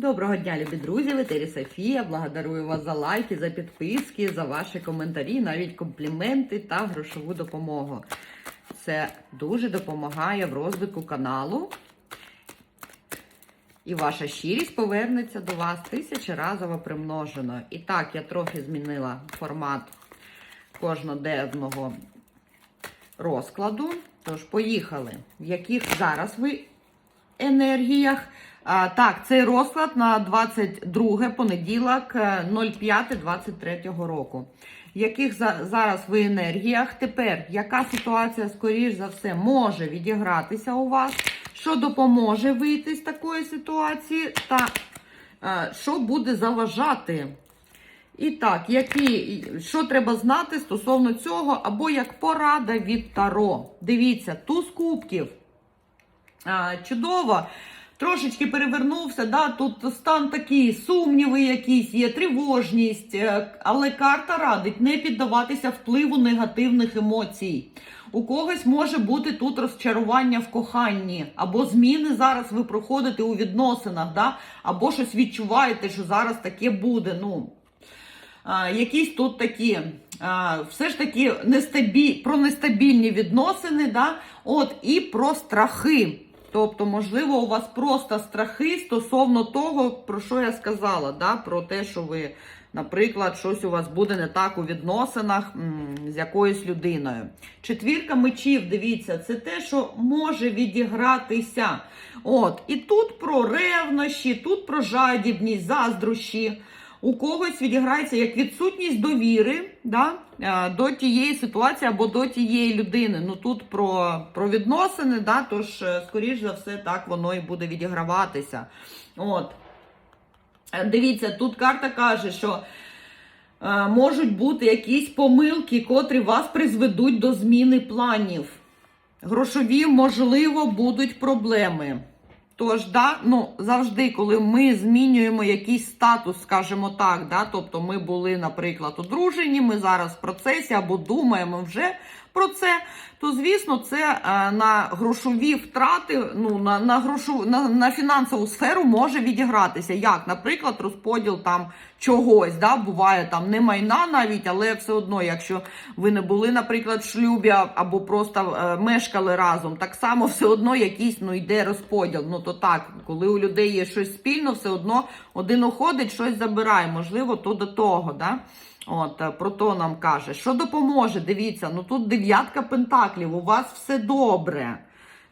Доброго дня, любі друзі! В етері Софія. Благодарую вас за лайки, за підписки, за ваші коментарі, навіть компліменти та грошову допомогу. Це дуже допомагає в розвитку каналу. І ваша щирість повернеться до вас тисячеразово примножено. І так, я трохи змінила формат кожноденного розкладу. Тож, поїхали. В яких зараз ви енергіях? Так, цей розклад на 22 понеділок, е, 05-23 року. Яких зараз ви енергіях? Тепер, яка ситуація, скоріш за все, може відігратися у вас? Що допоможе вийти з такої ситуації? Та е, що буде заважати? І так, які, що треба знати стосовно цього, або як порада від Таро. Дивіться, туз кубків. Чудово. Трошечки перевернувся, да, тут стан такий, сумніви якісь є, тривожність, е, але карта радить не піддаватися впливу негативних емоцій. У когось може бути тут розчарування в коханні, або зміни зараз ви проходите у відносинах, да, або щось відчуваєте, що зараз таке буде. Ну, якісь тут такі, все ж таки нестабіль, про нестабільні відносини, да, от, і про страхи. Тобто, можливо, у вас просто страхи стосовно того, про що я сказала, да, про те, що ви, наприклад, щось у вас буде не так у відносинах з якоюсь людиною. Четвірка мечів, дивіться, це те, що може відігратися. От, І тут про ревнощі, тут про жадібність, заздрощі. У когось відіграється як відсутність довіри да, е, до тієї ситуації або до тієї людини. Ну тут про про відносини, да, тож, е, скоріш за все, так воно і буде відіграватися. От. Е, Дивіться, тут карта каже, що можуть бути якісь помилки, котрі вас призведуть до зміни планів. Грошові, можливо, будуть проблеми. Тож, да, ну, завжди, коли ми змінюємо якийсь статус, скажімо так, да, тобто ми були, наприклад, одружені, ми зараз в процесі або думаємо вже про це, то звісно, це е, на грошові втрати, ну на на, грошу, на, на фінансову сферу може відігратися. Як, наприклад, розподіл там чогось, да, буває там не майна навіть, але все одно, якщо ви не були, наприклад, в шлюбі або просто е, мешкали разом, так само все одно якийсь ну йде розподіл. Ну то так, коли у людей є щось спільно, все одно один уходить, щось забирає. Можливо, то до того. да. От, е, про то нам каже. Що допоможе? Дивіться, ну тут дев'ятка пентаклів, у вас все добре.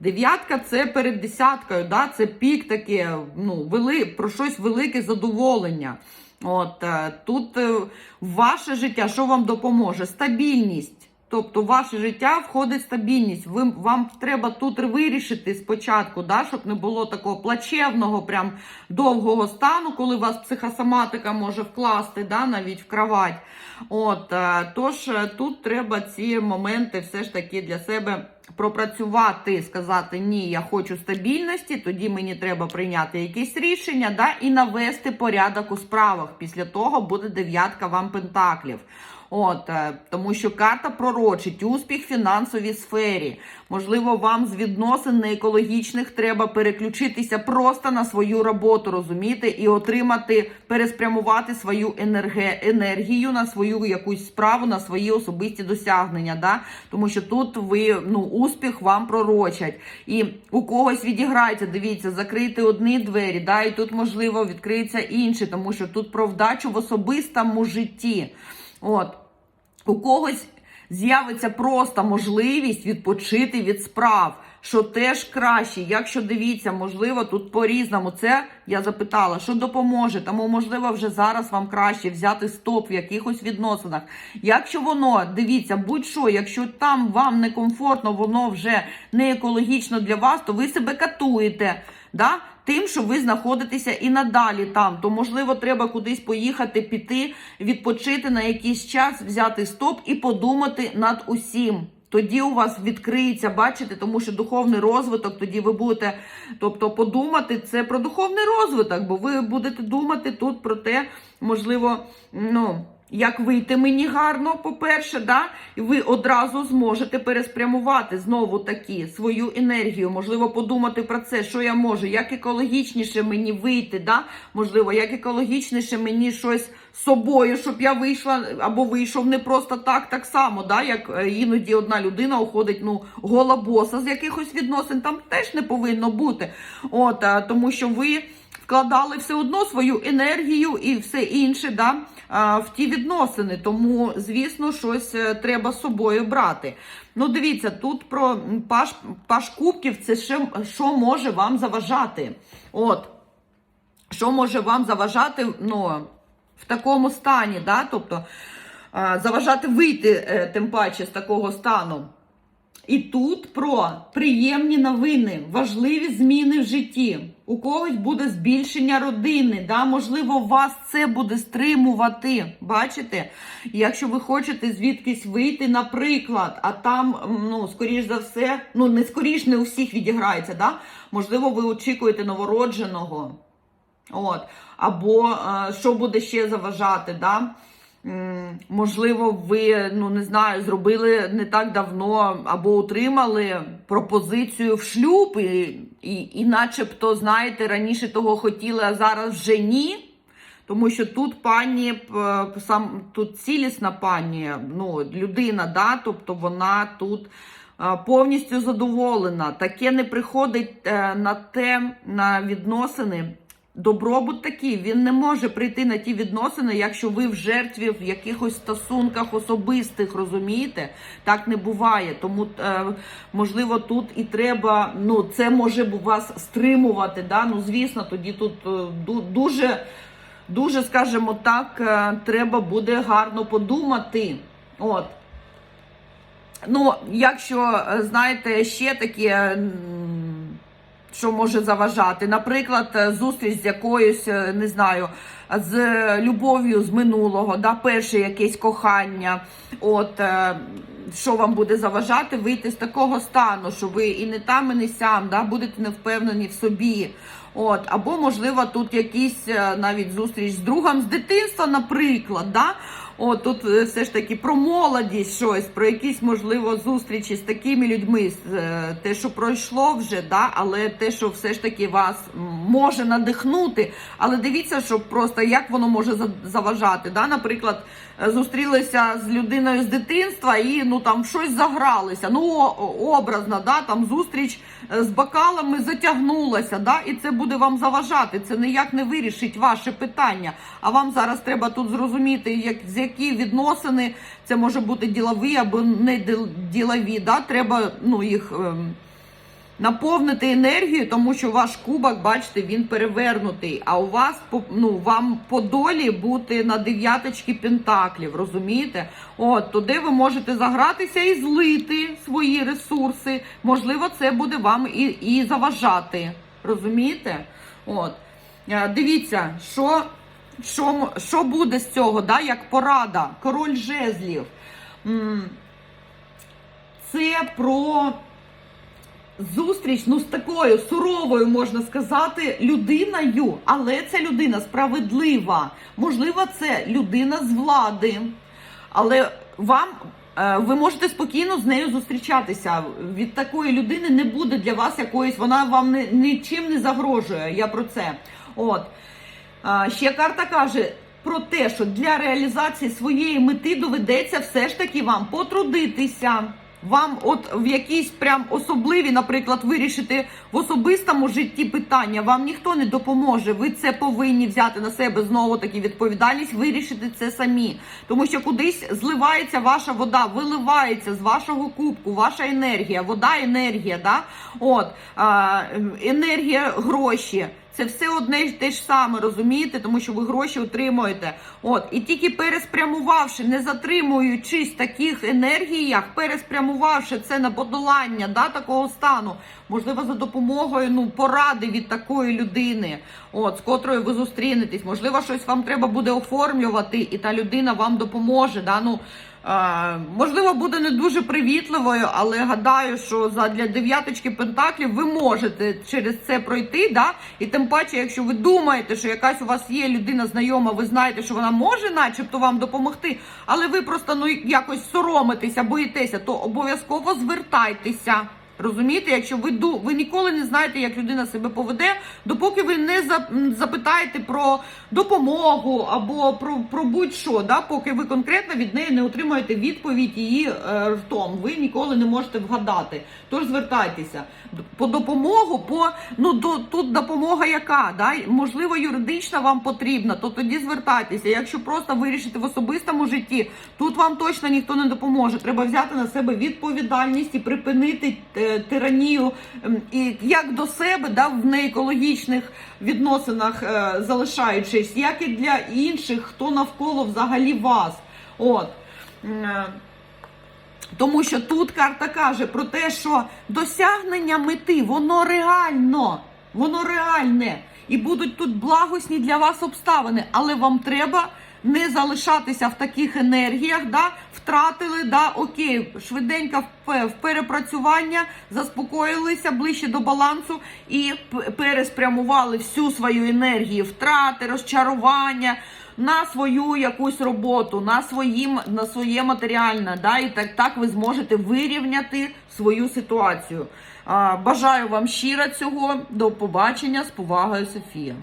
Дев'ятка це перед десяткою, да? це пік таке, ну, вели, про щось велике задоволення. От, е, Тут е, ваше життя, що вам допоможе? Стабільність. Тобто в ваше життя входить стабільність. Ви, вам треба тут вирішити спочатку, да, щоб не було такого плачевного, прям довгого стану, коли вас психосоматика може вкласти да, навіть в кровать. От, е, Тож е, тут треба ці моменти все ж таки для себе пропрацювати, сказати, ні, я хочу стабільності, тоді мені треба прийняти якесь рішення да, і навести порядок у справах. Після того буде дев'ятка вам пентаклів. От, е, Тому що карта пророчить успіх в фінансовій сфері. Можливо, вам з відносин неекологічних треба переключитися просто на свою роботу, розумієте, і отримати, переспрямувати свою енергію на свою якусь справу, на свої особисті досягнення. Да? Тому що тут ви ну, успіх вам пророчать. І у когось відіграється, дивіться, закрити одні двері, да, і тут, можливо, відкриються інші, тому що тут про вдачу в особистому житті. От. У когось з'явиться просто можливість відпочити від справ, що теж краще. Якщо дивіться, можливо, тут по-різному. Це я запитала, що допоможе. Тому, можливо, вже зараз вам краще взяти стоп в якихось відносинах. Якщо воно, дивіться, будь-що, якщо там вам некомфортно, воно вже не екологічно для вас, то ви себе катуєте. Да? Тим, що ви знаходитеся і надалі там, то можливо треба кудись поїхати, піти, відпочити на якийсь час, взяти стоп і подумати над усім. Тоді у вас відкриється, бачите, тому що духовний розвиток, тоді ви будете, тобто подумати це про духовний розвиток, бо ви будете думати тут про те, можливо, ну. Як вийти мені гарно, по-перше, да? і ви одразу зможете переспрямувати знову таки свою енергію. Можливо, подумати про це, що я можу, як екологічніше мені вийти, да? можливо, як екологічніше мені щось з собою, щоб я вийшла або вийшов не просто так, так само, да? як е, іноді одна людина уходить ну, гола боса з якихось відносин, там теж не повинно бути. От, тому що ви вкладали все одно свою енергію і все інше да, в ті відносини. Тому, звісно, щось е, треба з собою брати. Ну, дивіться, тут про паш, паш кубків це ще, що може вам заважати. От, що може вам заважати ну, в такому стані, да? тобто заважати вийти, е, тим паче з такого стану. І тут про приємні новини, важливі зміни в житті. У когось буде збільшення родини, да? можливо, вас це буде стримувати. Бачите? Якщо ви хочете звідкись вийти, наприклад, а там, ну, скоріш за все, ну не скоріш, не у всіх відіграється, да? можливо, ви очікуєте новородженого. От. Або е, що буде ще заважати, да? Можливо, ви ну не знаю, зробили не так давно або отримали пропозицію в шлюб, і, і, і начебто, знаєте, раніше того хотіли, а зараз вже ні. Тому що тут пані сам тут цілісна пані, ну людина, да, тобто вона тут е, повністю задоволена. Таке не приходить е, на те на відносини. Добробут такий, він не може прийти на ті відносини, якщо ви в жертві в якихось стосунках особистих, розумієте? Так не буває. Тому, е, можливо, тут і треба, ну, це може вас стримувати. Да? Ну, звісно, тоді тут е, дуже, дуже, скажімо так, е, треба буде гарно подумати. От. Ну, якщо, е, знаєте, ще таке. Що може заважати. Наприклад, е, зустріч з якоюсь, е, не знаю, з любов'ю з минулого, да, перше якесь кохання. От е, що вам буде заважати вийти з такого стану, що ви і не там, і не сям, да, будете не впевнені в собі. От, або, можливо, тут якісь навіть зустріч з другом з дитинства, наприклад. Да? От тут е, все ж таки про молодість щось, про якісь, можливо, зустрічі з такими людьми, е, те, що пройшло вже, да? але те, що все ж таки вас може надихнути. Але дивіться, що просто як воно може заважати. Да? Наприклад, е, зустрілися з людиною з дитинства і ну там щось загралися. Ну, о- образно, да? там зустріч з бокалами затягнулася, да? і це буде вам заважати. Це ніяк не вирішить ваше питання. А вам зараз треба тут зрозуміти, як з які відносини це може бути ділові або не ділові. Да? Треба ну, їх. ем, Наповнити енергію, тому що ваш кубок, бачите, він перевернутий. А у вас ну, вам по долі бути на дев'яточки пентаклів, розумієте? От туди ви можете загратися і злити свої ресурси. Можливо, це буде вам і, і заважати. Розумієте? От. Е, Дивіться, що, що, що буде з цього, да? як порада, король жезлів. Це про зустріч ну з такою суровою, можна сказати, людиною, але це людина справедлива. Можливо, це людина з влади, але вам. е, Ви можете спокійно з нею зустрічатися. Від такої людини не буде для вас якоїсь, вона вам не, нічим не загрожує. Я про це. От. Ще карта каже про те, що для реалізації своєї мети доведеться все ж таки вам потрудитися. Вам, от в якійсь прям особливі, наприклад, вирішити в особистому житті питання, вам ніхто не допоможе. Ви це повинні взяти на себе знову таки відповідальність, вирішити це самі. Тому що кудись зливається ваша вода, виливається з вашого кубку, ваша енергія, вода, енергія, да? От а, енергія, гроші. Це все одне й те ж саме, розумієте, тому що ви гроші отримуєте. От, і тільки переспрямувавши, не затримуючись таких енергіях, переспрямувавши це на подолання да, такого стану, можливо, за допомогою ну, поради від такої людини, от, з котрою ви зустрінетесь, можливо, щось вам треба буде оформлювати, і та людина вам допоможе. Да, ну, можливо, буде не дуже привітливою, але гадаю, що задля дев'яточки пентаклів ви можете через це пройти. Да? І тим паче, якщо ви думаєте, що якась у вас є людина знайома, ви знаєте, що вона може, начебто, вам допомогти, але ви просто ну якось соромитеся, боїтеся, то обов'язково звертайтеся. Розумієте, якщо ви ду, ви ніколи не знаєте, як людина себе поведе, допоки ви не запитаєте про допомогу або про, про будь-що, да, поки ви конкретно від неї не отримаєте відповідь її е, ртом, ви ніколи не можете вгадати. Тож звертайтеся по допомогу, по ну до тут допомога яка, да? можливо, юридична вам потрібна, то тоді звертайтеся. Якщо просто вирішити в особистому житті, тут вам точно ніхто не допоможе. Треба взяти на себе відповідальність і припинити е, тиранію і як до себе, да, в неекологічних відносинах е, залишаючись, як і для інших, хто навколо взагалі вас. От. Тому що тут карта каже про те, що досягнення мети, воно реально, воно реальне. І будуть тут благосні для вас обставини, але вам треба не залишатися в таких енергіях, да? втратили, да, окей, швиденько в, перепрацювання, заспокоїлися ближче до балансу і переспрямували всю свою енергію, втрати, розчарування на свою якусь роботу, на своїм, на своє матеріальне, да, і так, так ви зможете вирівняти свою ситуацію. А, бажаю вам щиро цього. До побачення з повагою, Софія.